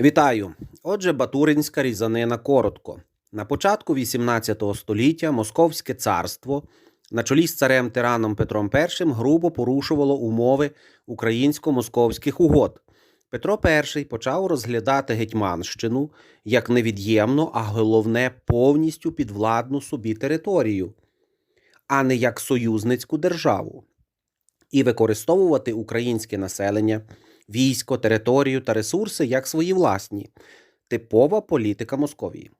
Вітаю! Отже, Батуринська різанина коротко. На початку XVIII століття Московське царство на чолі з царем тираном Петром І грубо порушувало умови українсько-московських угод. Петро І почав розглядати Гетьманщину як невід'ємну, а головне повністю підвладну собі територію, а не як союзницьку державу, і використовувати українське населення військо, територію та ресурси як свої власні типова політика Московії.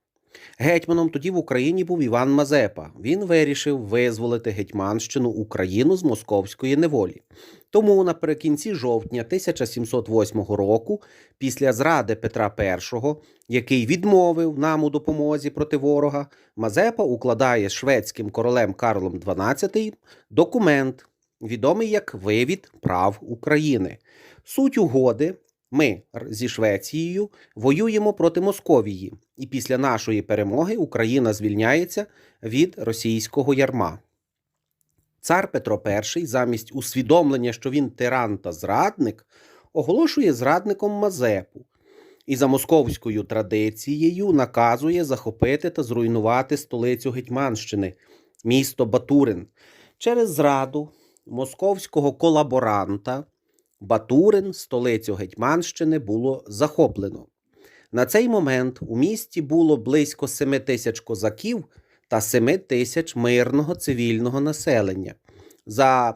Гетьманом тоді в Україні був Іван Мазепа. Він вирішив визволити Гетьманщину Україну з московської неволі. Тому наприкінці жовтня 1708 року, після зради Петра І, який відмовив нам у допомозі проти ворога, Мазепа укладає з шведським королем Карлом XII документ, відомий як Вивід прав України. Суть угоди ми зі Швецією воюємо проти Московії, і після нашої перемоги Україна звільняється від російського ярма. Цар Петро І, замість усвідомлення, що він тиран та зрадник, оголошує зрадником Мазепу і за московською традицією наказує захопити та зруйнувати столицю Гетьманщини, місто Батурин. Через зраду московського колаборанта Батурин, столицю Гетьманщини, було захоплено. На цей момент у місті було близько 7 тисяч козаків та 7 тисяч мирного цивільного населення. За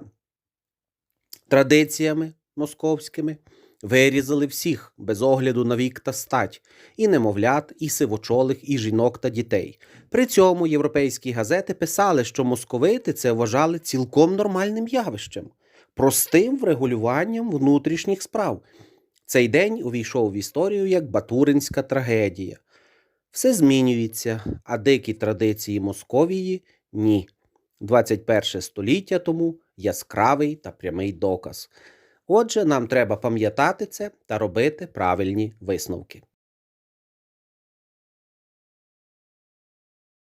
традиціями московськими вирізали всіх без огляду на вік та стать, і немовлят, і сивочолих, і жінок та дітей. При цьому європейські газети писали, що московити це вважали цілком нормальним явищем, простим врегулюванням внутрішніх справ. Цей день увійшов в історію як Батуринська трагедія. Все змінюється, а дикі традиції Московії ні. 21 століття тому яскравий та прямий доказ. Отже, нам треба пам'ятати це та робити правильні висновки.